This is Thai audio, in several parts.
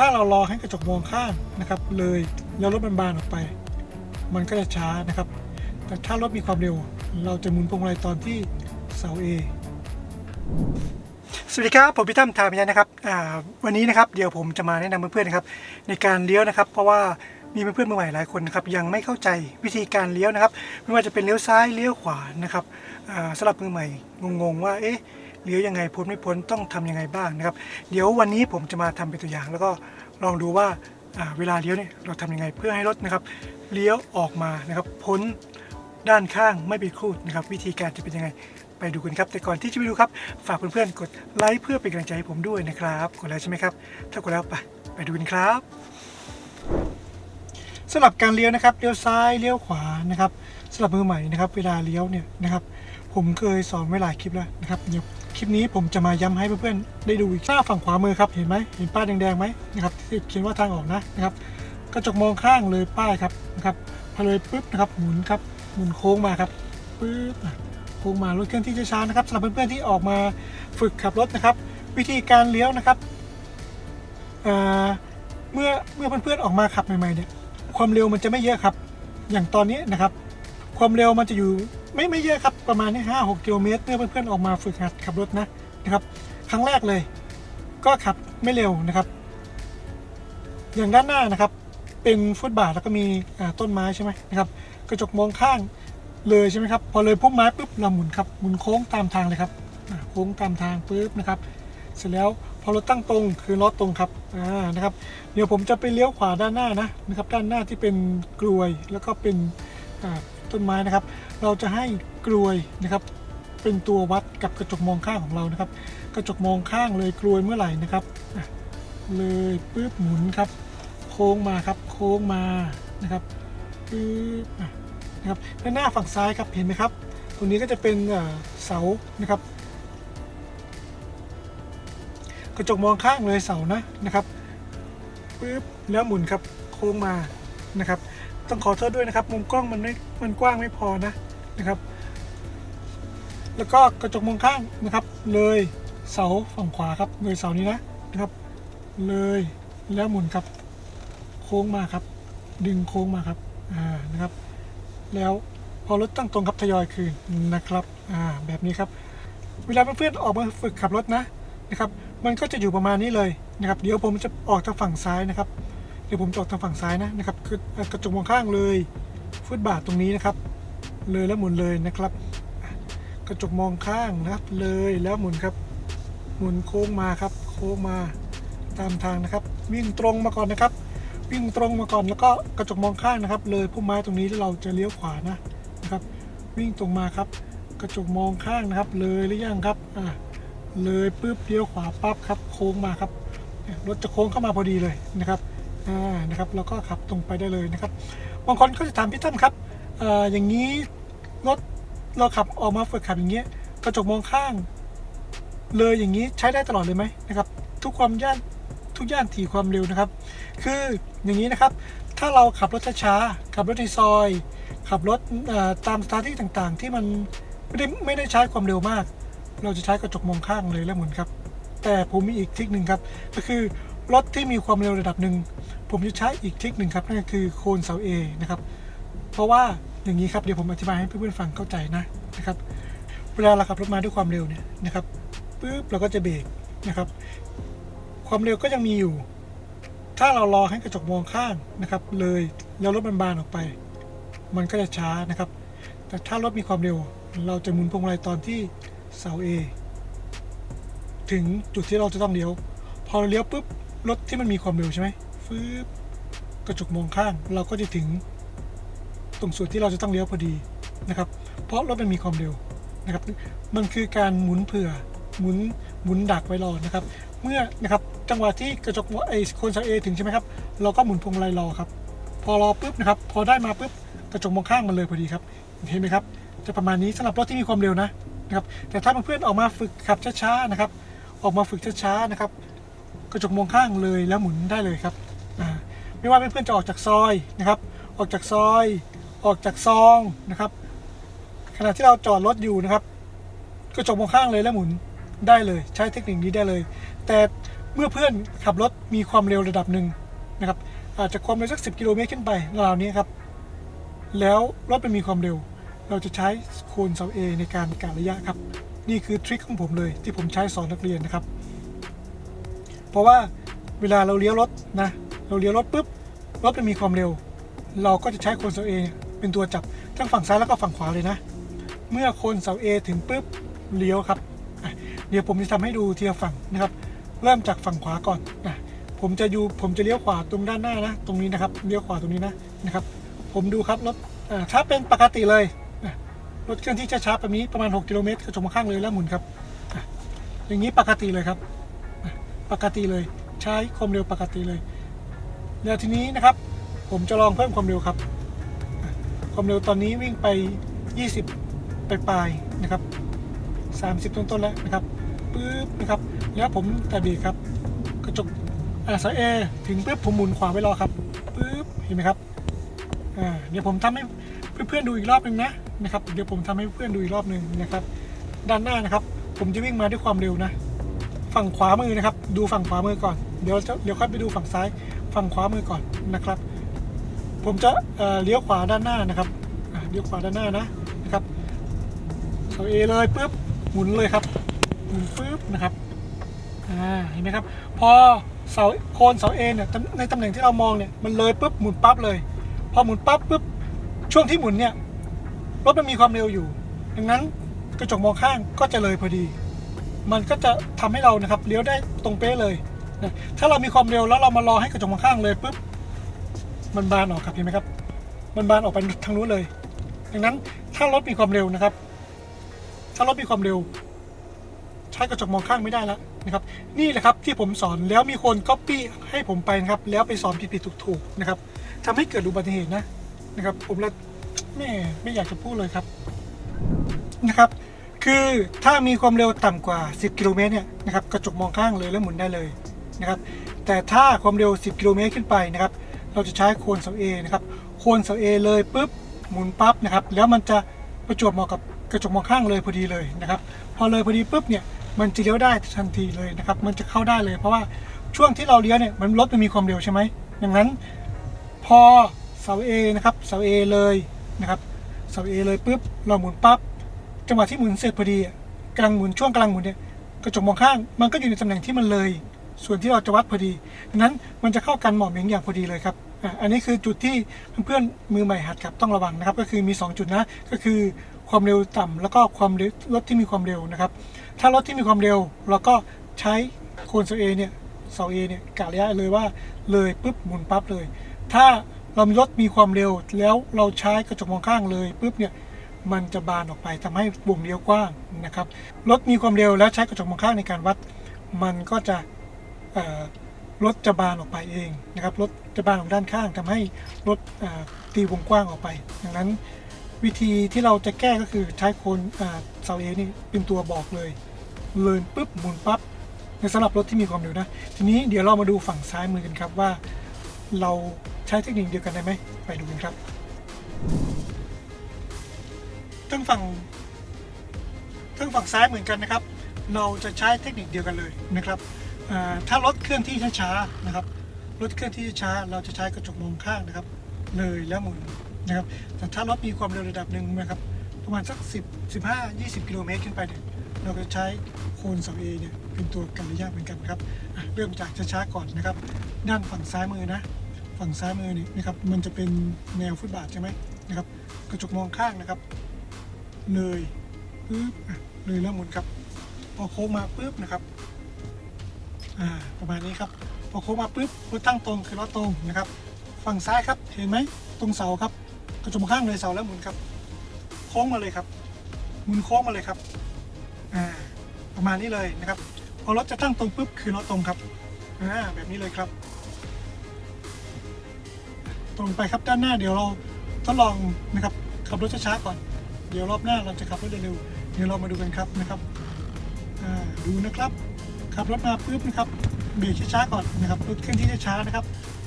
ถ้าเรารอให้กระจกมองข้างนะครับเลยแล้วรถมันบานออกไป มันก็จะช้านะครับ แต่ถ้ารถมีความเร็ว เราจะหมุนพวงมาลัยตอนที่เสา A สวัสดีครับผมพี่ตั้มทามิยะนะครับวันนี้นะครับเดี๋ยวผมจะมาแนะนำเพื่อนๆนะครับในการเลี้ยวนะครับ เพราะว่ามีเพื่อนๆมือใหม่หลายคนนะครับยังไม่เข้าใจวิธีการเลี้ยวนะครับ ไม่ว่าจะเป็นเลี้ยวซ้ายเลี้ยวขวานะครับสำหรับมือใหม่งงๆว่าเอ๊ะ เลี้ยวยังไงพ้นไม่พ้นต้องทำยังไงบ้างนะครับ เดี๋ยววันนี้ผมจะมาทำเป็นตัวอย่าง แล้วก็ลองดูว่าเวลาเลี้ยวเนี่ยเราทำยังไงเพื่อให้รถนะครับเลี้ยวออกมานะครับพ้นด้านข้างไม่บิดครูดนะครับ วิธีการจะเป็นยังไงไปดูกันครับ แต่ก่อนที่จะไปดูครับ ฝากเพื่อนๆกดไลค์เพื่อเป็นกำลังใจให้ผมด้วยนะครับ กดแล้วใช่ไหมครับ ถ้ากดแล้วไปไปดูกันครับสำหรับการเลี้ยวนะครับเลี้ยวซ้ายเลี้ยวขวานะครับ สำหรับมือใหม่นะครับเวลาเลี้ยวเนี่ยนะครับผมเคยสอนไว้หลายคลิปแล้วนะครับเดี๋ยวคลิปนี้ผมจะมาย้ำให้เพื่อนๆได้ดูอีกหน้าฝั่งขวามือครับเห็นไหมเห็นป้ายแดงๆไหมนะครับที่เขียนว่าทางออกนะนะครับกระจกมองข้างเลยป้ายครับนะครับพอเลยปุ๊บนะครับหมุนครับหมุนโค้งมาครับปุ๊บโค้งมารถเคลื่อนที่ช้าๆนะครับสำหรับเพื่อนๆที่ออกมาฝึกขับรถนะครับ วิธีการเลี้ยวนะครับเมื่อเมื่อเพื่อนๆออกมาขับใหม่ๆเนี่ยความเร็วมันจะไม่เยอะครับ อย่างตอนนี้นะครับ ความเร็วมันจะอยู่ไม่ไม่เยอะครับประมาณนี้ห้าหกกิโลเมตรเมื่อเพื่อนๆออกมาฝึกหัดขับรถนะนะครับ ครั้งแรกเลย ก็ขับไม่เร็วนะครับ อย่างด้านหน้านะครับ เป็นฟุตบาทแล้วก็มีต้นไม้ใช่ไหมนะครับ กระจกมองข้างเลยใช่ไหมครับ พอเลยพุ่มไม้ปุ๊บเราหมุนครับหมุนโค้งตามทางเลยครับโค้งตามทางปุ๊บนะครับ เสร็จแล้วพอรถตั้งตรงคือล้อตรงครับอ่านะครับ เดี๋ยวผมจะไปเลี้ยวขวาด้านหน้านะนะครับ ด้านหน้าที่เป็นกลวยแล้วก็เป็น ต้นไม้นะครับ เราจะให้กลวยนะครับ เป็นตัววัดกับกระจกมองข้างของเรานะครับ กระจกมองข้างเลยกลวยเมื่อไหร่นะครับเลยปุ๊บหมุนครับ โค้งมาครับโค้งมานะครับปึ๊บนะครับด้านหน้าฝั่งซ้ายครับเห็นไหมครับ ตรงนี้ก็จะเป็นเอ่อเสานะครับ กระจกมองข้างเลยเสานะนะครับปึ๊บแล้วหมุนครับโค้งมานะครับ ต้องขอโทษด้วยนะครับ มุมกล้องมันไม่มันกว้างไม่พอนะนะครับ แล้วก็กระจกมองข้างนะครับ เลยเสาฝั่งขวาครับเลยเสานี้นะนะครับ เลยแล้วหมุนครับ โค้งมาครับ ดึงโค้งมาครับอ่านะครับ แล้วพอรถตั้งตรงครับทยอยคืนนะครับอ่าแบบนี้ครับเวลาเพื่อนๆออกมาฝึกขับรถนะนะครับ มันก็จะอยู่ประมาณนี้เลยนะครับ เดี๋ยวผมจะออกทางฝั่งซ้ายนะครับ เดี๋ยวผมจะออกทางฝั่งซ้ายนะนะครับคือกระจกมองข้างเลยฟุตบาทตรงนี้นะครับ เลยแล้วหมุนเลยนะครับ กระจกมองข้างนะครับ เลยแล้วหมุนครับ หมุนโค้งมาครับ โค้งมาตามทางนะครับ วิ่งตรงมาก่อนนะครับ วิ่งตรงมาก่อนแล้วก็กระจกมองข้างนะครับ เลยพุ่มไม้ตรงนี้ที่เราจะเลี้ยวขวานะนะครับ วิ่งตรงมาครับ กระจกมองข้างนะครับ เลยหรือยังครับอ่าเลยปุ๊บเลี้ยวขวาปั๊บครับ โค้งมาครับรถจะโค้งเข้ามาพอดีเลยนะครับ อ่านะครับแล้วก็ขับตรงไปได้เลยนะครับบางคนก็จะถามพี่ตั้มครับเอ่ออย่างนี้รถเราขับออกมาฝึกขับอย่างเงี้ยกระจกมองข้าง เลยอย่างนี้ใช้ได้ตลอดเลยไหมนะครับ ทุกความย่านทุกย่านถี่ความเร็วนะครับ คืออย่างนี้นะครับ ถ้าเราขับรถช้าๆขับรถในซอย ขับรถตามสถานที่ต่างๆ ที่มันไม่ได้ไม่ได้ใช้ความเร็วมาก เราจะใช้กระจกมองข้างเลยแล้วหมุนครับ แต่ผมมีอีกทิคหนึ่งครับ ก็คือ รถที่มีความเร็วระดับหนึ่ง ผมจะใช้อีกทริคหนึ่งครับ นั่นก็คือโคนเสา A นะครับ เพราะว่าอย่างนี้ครับ เดี๋ยวผมอธิบายให้เพื่อนๆฟังเข้าใจนะนะครับ เวลาเราขับรถมาด้วยความเร็วเนี่ยนะครับปุ๊บเราก็จะเบรกนะครับ ความเร็วก็ยังมีอยู่ ถ้าเรารอให้กระจกมองข้างนะครับ เลยแล้วรถมันบานออกไป มันก็จะช้านะครับ แต่ถ้ารถมีความเร็ว เราจะหมุนพวงมาลัยตอนที่เสา A ถึงจุดที่เราจะต้องเลี้ยว พอเราเลี้ยวปุ๊บ รถที่มันมีความเร็วใช่ไหมฟืบกระจกมองข้าง เราก็จะถึงตรงส่วนที่เราจะต้องเลี้ยวพอดีนะครับ เพราะรถมันมีความเร็วนะครับ มันคือการหมุนเผื่อหมุนหมุนดักไว้รอนะครับ เมื่อนะครับจังหวะที่กระจกไอโคนสาเอถึงใช่ไหมครับ เราก็หมุนพวงมาลัยรอครับ พอรอปุ๊บนะครับ พอได้มาปุ๊บกระจกมองข้างมันเลยพอดีครับ เห็นไหมครับ จะประมาณนี้สำหรับรถที่มีความเร็วนะนะครับ แต่ถ้าเพื่อนๆออกมาฝึกขับช้าๆนะครับ ออกมาฝึกช้าๆนะครับ กระจกมองข้างเลยแล้วหมุนได้เลยครับไม่ว่าเพื่อนๆจะออกจากซอยนะครับ ออกจากซอย ออกจากซองนะครับ ขณะที่เราจอดรถอยู่นะครับ กระจกมองข้างเลยแล้วหมุนได้เลย ใช้เทคนิคนี้ได้เลย แต่เมื่อเพื่อนขับรถมีความเร็วระดับหนึ่งนะครับอาจจะความเร็วสัก 10 กิโลเมตรขึ้นไปราวนี้ครับ แล้วรถมันมีความเร็ว เราจะใช้โคนเสา A ในการกะระยะครับ นี่คือทริคของผมเลยที่ผมใช้สอนนักเรียนนะครับ เพราะว่าเวลาเราเลี้ยวรถนะเราเลี้ยวรถปุ๊บรถมันมีความเร็ว เราก็จะใช้โคนเสาเนี่ยเป็นตัวจับทั้งฝั่งซ้ายแล้วก็ฝั่งขวาเลยนะ เมื่อโคนเสา A ถึงปุ๊บเลี้ยวครับเดี๋ยวผมจะทำให้ดูทีละฝั่งนะครับ เริ่มจากฝั่งขวาก่อนนะผมจะอยู่ผมจะเลี้ยวขวาตรงด้านหน้านะ ตรงนี้นะครับเลี้ยวขวาตรงนี้นะนะครับ ผมดูครับรถถ้าเป็นปกติเลยรถเคลื่อนที่ช้าๆแบบนี้ประมาณ 6 กิโลเมตรกระจมาข้างเลยแล้วหมุนครับอย่างนี้ปกติเลยครับ ปกติเลย ใช้ความเร็วปกติเลย แล้วทีนี้นะครับ ผมจะลองเพิ่มความเร็วครับ ความเร็วตอนนี้วิ่งไป 20 ไปปลายนะครับ 30 ต้นๆแล้วนะครับปึ๊บนะครับ แล้วผมแตะเบรกครับ กระจกอ่าสายเอถึงปุ๊บผมหมุนขวาไว้รอครับปึ๊บเห็นไหมครับอ่าเดี๋ยวผมทำให้เพื่อนๆดูอีกรอบหนึ่งนะนะครับ เดี๋ยวผมทำให้เพื่อนดูอีกรอบหนึ่งนะครับ ด้านหน้านะครับ ผมจะวิ่งมาด้วยความเร็วนะ ฝั่งขวามือนะครับ ดูฝั่งขวามือก่อน เดี๋ยวจะเดี๋ยวค่อยไปดูฝั่งซ้าย ฝั่งขวามือก่อนนะครับ ผมจะเอ่อเลี้ยวขวาด้านหน้านะครับเลี้ยวขวาด้านหน้านะนะครับเสาเอเลยปุ๊บหมุนเลยครับหมุนปุ๊บนะครับอ่าเห็นไหมครับ พอเสาโคนเสาเอเนี่ยในตำแหน่งที่เรามองเนี่ยมันเลยปุ๊บหมุนปั๊บเลย พอหมุนปั๊บปุ๊บช่วงที่หมุนเนี่ยรถมันมีความเร็วอยู่ ดังนั้นกระจกมองข้างก็จะเลยพอดี มันก็จะทำให้เรานะครับเลี้ยวได้ตรงเป๊ะเลยนะถ้าเรามีความเร็วแล้วเรามารอให้กระจกมองข้างเลยปุ๊บมันบานออกครับเห็นไหมครับ มันบานออกไปทางนู้นเลย ดังนั้นถ้ารถมีความเร็วนะครับ ถ้ารถมีความเร็ว ใช้กระจกมองข้างไม่ได้แล้วนะครับ นี่แหละครับที่ผมสอนแล้วมีคนก๊อปปี้ให้ผมไปนะครับ แล้วไปสอนผิดๆถูกๆนะครับทำให้เกิดอุบัติเหตุนะนะครับ ผมละแม่ไม่อยากจะพูดเลยครับนะครับ คือถ้ามีความเร็วต่ำกว่า 10 กิโลเมตรเนี่ยนะครับกระจกมองข้างเลยแล้วหมุนได้เลยนะครับแต่ถ้าความเร็ว 10 กิโลเมตรขึ้นไปนะครับเราจะใช้โคนเสา A นะครับโคนเสา A เลยปุ๊บหมุนปั๊บนะครับแล้วมันจะประจวบเหมาะกับกระจกมองข้างเลยพอดีเลยนะครับพอเลยพอดีปุ๊บเนี่ยมันจะเลี้ยวได้ทันทีเลยนะครับมันจะเข้าได้เลย เพราะว่าช่วงที่เราเลี้ยวเนี่ยมันรถมันมีความเร็วใช่ไหมดังนั้น พอเสา A นะครับเสา A เลยนะครับเสา A เลยปุ๊บเราหมุนปั๊บ จังหวะที่หมุนเสร็จพอดีอะกลังหมุนช่วงกลังหมุนเนี่ยกระจกมองข้างมันก็อยู่ในตำแหน่งที่มันเลย ส่วนที่เราจะวัดพอดีดังนั้นมันจะเข้ากันเหมาะเหม็งอย่างพอดีเลยครับอันนี้คือจุดที่เพื่อนๆมือใหม่หัดขับต้องระวังนะครับ ก็คือมี 2 จุดนะก็คือความเร็วต่ำแล้วก็ความเร็วรถที่มีความเร็วนะครับ ถ้ารถที่มีความเร็วเราก็ใช้โคนเสาเอเนี่ยเสาเอเนี่ยกะระยะเลยว่าเลยปุ๊บหมุนปั๊บเลย ถ้าเรามีรถมีความเร็วแล้วเราใช้กระจกมองข้างเลยปุ๊บเนี่ย มันจะบานออกไปทำให้วงเลี้ยวกว้างนะครับรถมีความเร็วแล้วใช้กระจกมองข้างในการวัด มันก็จะรถจะบานออกไปเองนะครับรถจะบานออกด้านข้างทำให้รถตีวงกว้างออกไปดังนั้นวิธีที่เราจะแก้ก็คือใช้โคนเสาเอนี่เป็นตัวบอกเลยเลินปุ๊บหมุนปั๊บในสำหรับรถที่มีความเร็วนะ ทีนี้เดี๋ยวเรามาดูฝั่งซ้ายมือกันครับว่า เราใช้เทคนิคเดียวกันได้ไหมไปดูกันครับ ทั้งฝั่งทั้งฝั่งซ้ายเหมือนกันนะครับ เราจะใช้เทคนิคเดียวกันเลยนะครับถ้ารถเคลื่อนที่ช้าๆนะครับรถเคลื่อนที่ช้าเราจะใช้กระจกมองข้างนะครับ เลยแล้วหมุนนะครับ แต่ถ้ารถมีความเร็วระดับหนึ่งนะครับประมาณสัก 10 15 20 กิโลเมตรขึ้นไปเนี่ยเราก็จะใช้โคนเสาเอเนี่ยเป็นตัวกันระยะเหมือนกันนะครับเริ่มจากช้าๆก่อนนะครับ ด้านฝั่งซ้ายมือนะฝั่งซ้ายมือนี่นะครับมันจะเป็นแนวฟุตบาทใช่ไหมนะครับกระจกมองข้างนะครับ เลยปึ๊บเลยแล้วหมุนครับ พอโค้งมาปึ๊บนะครับ อ่า ประมาณนี้ครับ พอโค้งมาปึ๊บรถตั้งตรงคือรถตรงนะครับ ฝั่งซ้ายครับเห็นไหมตรงเสาครับ กระจกมข้างเลยเสาแล้วหมุนครับ โค้งมาเลยครับ หมุนโค้งมาเลยครับ อ่า ประมาณนี้เลยนะครับ พอรถจะตั้งตรงปุ๊บคือรถตรงครับ อ่า แบบนี้เลยครับ ตรงไปครับด้านหน้าเดี๋ยวเราทดลองนะครับขับรถช้าๆก่อน เดี๋ยวรอบหน้าเราจะขับรถเร็วเดี๋ยวเรามาดูกันครับนะครับดูนะครับขับรถมาปุ๊บนะครับเบรกช้าๆก่อนนะครับรถเคลื่อนที่ช้าๆนะครับ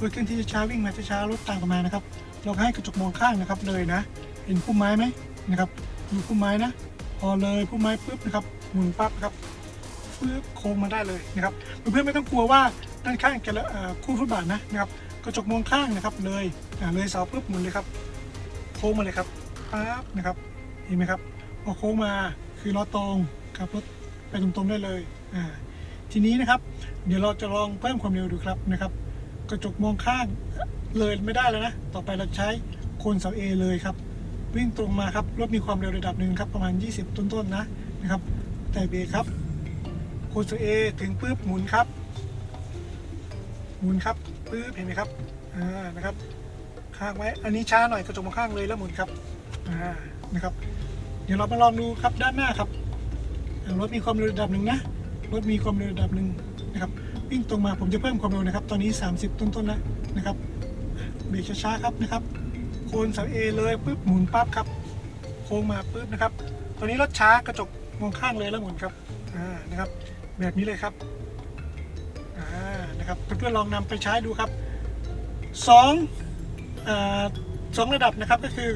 รถเคลื่อนที่ช้าๆวิ่งมาช้าๆรถตามกันมานะครับ เราให้กระจกมองข้างนะครับเลยนะ เห็นพุ่มไม้ไหมนะครับดูพุ่มไม้นะ พอเลยพุ่มไม้ปุ๊บนะครับหมุนปั๊บครับปึ๊บโค้งมาได้เลยนะครับเพื่อนๆไม่ต้องกลัวว่าด้านข้างจะละคู่ฟุตบาทนะนะครับกระจกมองข้างนะครับเลยเลยเสาปุ๊บหมุนเลยครับ โค้งมาเลยครับปั๊บนะครับ เห็นไหมครับพอโค้งมาคือล้อตรงขับรถไปตรงๆได้เลยอ่าทีนี้นะครับ เดี๋ยวเราจะลองเพิ่มความเร็วดูครับนะครับ กระจกมองข้างเลยไม่ได้แล้วนะ ต่อไปเราใช้โคนเสา A เลยครับ วิ่งตรงมาครับรถมีความเร็วระดับหนึ่งครับประมาณ 20 ต้นๆนะนะครับ แต่เบรกครับโคนเสา A ถึงปุ๊บหมุนครับหมุนครับปุ๊บเห็นไหมครับอ่านะครับค้างไว้อันนี้ช้าหน่อยกระจกมองข้างเลยแล้วหมุนครับอ่า นะครับ เดี๋ยวเรามาลองดูครับด้านหน้าครับรถมีความเร็วระดับหนึ่งนะรถมีความเร็วระดับหนึ่งนะครับวิ่งตรงมาผมจะเพิ่มความเร็วนะครับ ตอนนี้ 30 ต้นๆแล้วนะครับเบรกช้าๆครับนะครับ โคนเสาเอเลยปุ๊บหมุนปั๊บครับ โค้งมาปุ๊บนะครับ ตอนนี้รถช้ากระจกมองข้างเลยแล้วหมุนครับอ่านะครับ แบบนี้เลยครับอ่านะครับเพื่อนๆลองนำไปใช้ดูครับสออ่าสองระดับนะครับก็คือ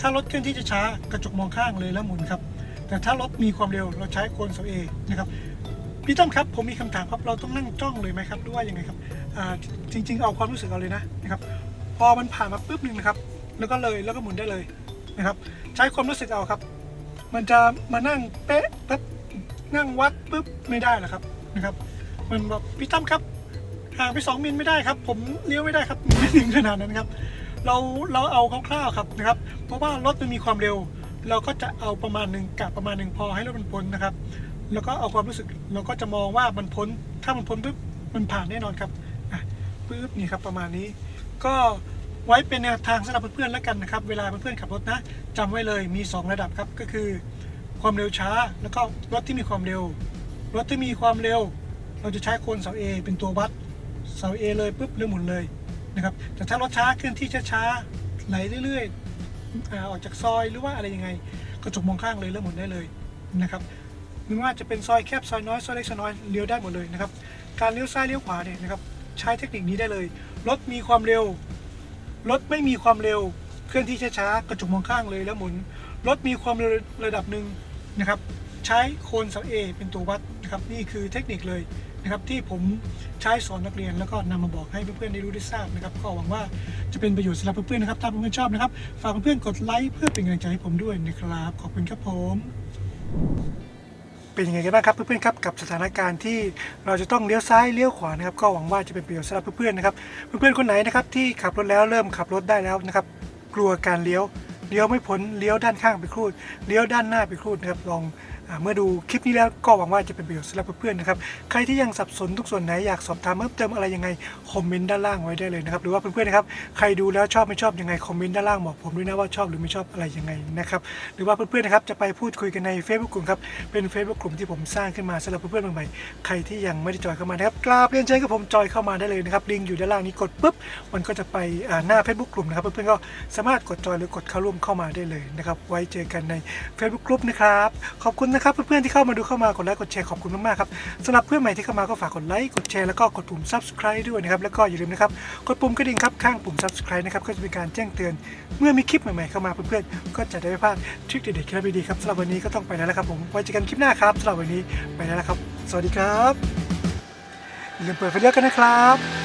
ถ้ารถเคลื่อนที่จะช้ากระจกมองข้างเลยแล้วหมุนครับ แต่ถ้ารถมีความเร็วเราใช้โคนเสาเอนะครับพี่ตั้มครับผมมีคำถามครับเราต้องนั่งจ้องเลยไหมครับหรือว่ายังไงครับจริง ๆ เอาความรู้สึกเอาเลยนะนะครับพอมันผ่านมาปุ๊บหนึ่งนะครับ แล้วก็เลยแล้วก็หมุนได้เลยนะครับ ใช้ความรู้สึกเอาครับ มันจะมานั่งเป๊ะปั๊บนั่งวัดปุ๊บไม่ได้หรอครับนะครับมันแบบพี่ตั้มครับห่างไป2มิลไม่ได้ครับ ผมเลี้ยวไม่ได้ครับไม่ถึงขนาดนั้นครับ เราเราเอาคร่าวๆครับนะครับ เพราะว่ารถมันมีความเร็ว เราก็จะเอาประมาณหนึ่งกะประมาณหนึ่งพอให้รถมันพ้นนะครับ แล้วก็เอาความรู้สึกเราก็จะมองว่ามันพ้น ถ้ามันพ้นปุ๊บมันผ่านแน่นอนครับปุ๊บนี่ครับประมาณนี้ ก็ไว้เป็นแนวทางสำหรับเพื่อนๆแล้วกันนะครับ เวลาเพื่อนๆขับรถนะจำไว้เลยมี 2 ระดับครับก็คือ ความเร็วช้าแล้วก็รถที่มีความเร็ว รถที่มีความเร็ว เราจะใช้โคนเสา A เป็นตัววัดเสา A เลยปุ๊บเรือหมุนเลย นะครับแต่ถ้ารถช้าเคลื่อนที่ช้าๆไหลเรื่อยๆออกจากซอยหรือว่าอะไรยังไงกระจกมองข้างเลยเรือหมุนได้เลยนะครับไม่ว่าจะเป็นซอยแคบซอยน้อยซอยเล็กซอยน้อยเลี้ยวได้หมดเลยนะครับการเลี้ยวซ้ายเลี้ยวขวาเนี่ยนะครับใช้เทคนิคนี้ได้เลยรถมีความเร็วรถไม่มีความเร็วเคลื่อนที่ช้าๆกระจกมองข้างเลยแล้วหมุนรถมีความเร็วระดับหนึ่งนะครับ ใช้โคนเสาเอเป็นตัววัดนะครับนี่คือเทคนิคเลย นะครับที่ผมใช้สอนนักเรียนแล้วก็นำมาบอกให้เพื่อนๆได้รู้ได้ทราบนะครับก็หวังว่าจะเป็นประโยชน์สำหรับเพื่อนๆนะครับถ้าเพื่อนๆชอบนะครับฝากเพื่อนๆกดไลค์เพื่อเป็นกำลังใจให้ผมด้วยนะครับขอบคุณครับผมเป็นยังไงกันบ้างครับเพื่อนๆครับกับสถานการณ์ที่เราจะต้องเลี้ยวซ้ายเลี้ยวขวานะครับก็หวังว่าจะเป็นประโยชน์สำหรับเพื่อนๆนะครับเพื่อนๆคนไหนนะครับที่ขับรถแล้วเริ่มขับรถได้แล้วนะครับกลัวการเลี้ยวเลี้ยวไม่พ้นเลี้ยวด้านข้างไปครูดเลี้ยวด้านหน้าไปครูดนะครับลอง เมื่อดูคลิปนี้แล้วก็หวังว่าจะเป็นประโยชน์สำหรับเพื่อนๆนะครับ ใครที่ยังสับสนทุกส่วนไหนอยากสอบถามเพิ่มเติมอะไรยังไงคอมเมนต์ด้านล่างไว้ได้เลยนะครับ หรือว่าเพื่อนๆนะครับใครดูแล้วชอบไม่ชอบยังไงคอมเมนต์ด้านล่างบอกผมด้วยนะว่าชอบหรือไม่ชอบอะไรยังไงนะครับ หรือว่าเพื่อนๆนะครับจะไปพูดคุยกันใน Facebook กลุ่มครับ เป็น Facebook กลุ่มที่ผมสร้างขึ้นมาสำหรับเพื่อนๆใหม่ๆ ใครที่ยังไม่ได้จอยเข้ามานะครับกราบเรียนเชิญกับผมจอยเข้ามาได้เลยนะครับ ลิงก์อยู่ด้านล่างนี้กดปุ๊บ มันก็จะไปหน้า Facebook กลุ่มนะครับ เพื่อนๆก็สามารถกดจอยหรือกดเข้าร่วมเข้ามาได้เลยนะครับ ไว้เจอกันใน Facebook กลุ่มนะครับ ขอบคุณนะครับเพื่อนๆที่เข้ามาดูเข้ามากดไลค์กดแชร์ขอบคุณมากๆครับสำหรับเพื่อนใหม่ที่เข้ามาก็ฝากกดไลค์กดแชร์แล้วก็กดปุ่ม Subscribe ด้วยนะครับแล้วก็อย่าลืมนะครับกดปุ่มกระดิ่งครับข้างปุ่ม Subscribe นะครับก็จะเป็นการแจ้งเตือน เมื่อมีคลิปใหม่ๆเข้ามาเพื่อนๆก็จะได้ไม่พลาดทริคเด็ดๆเคล็ดลับดีๆครับสำหรับวันนี้ก็ต้องไปแล้วละครับผมไว้เจอกันคลิปหน้าครับสำหรับวันนี้ไปแล้วครับ สวัสดีครับอย่าลืมเปิดไฟเลือกกันนะครับ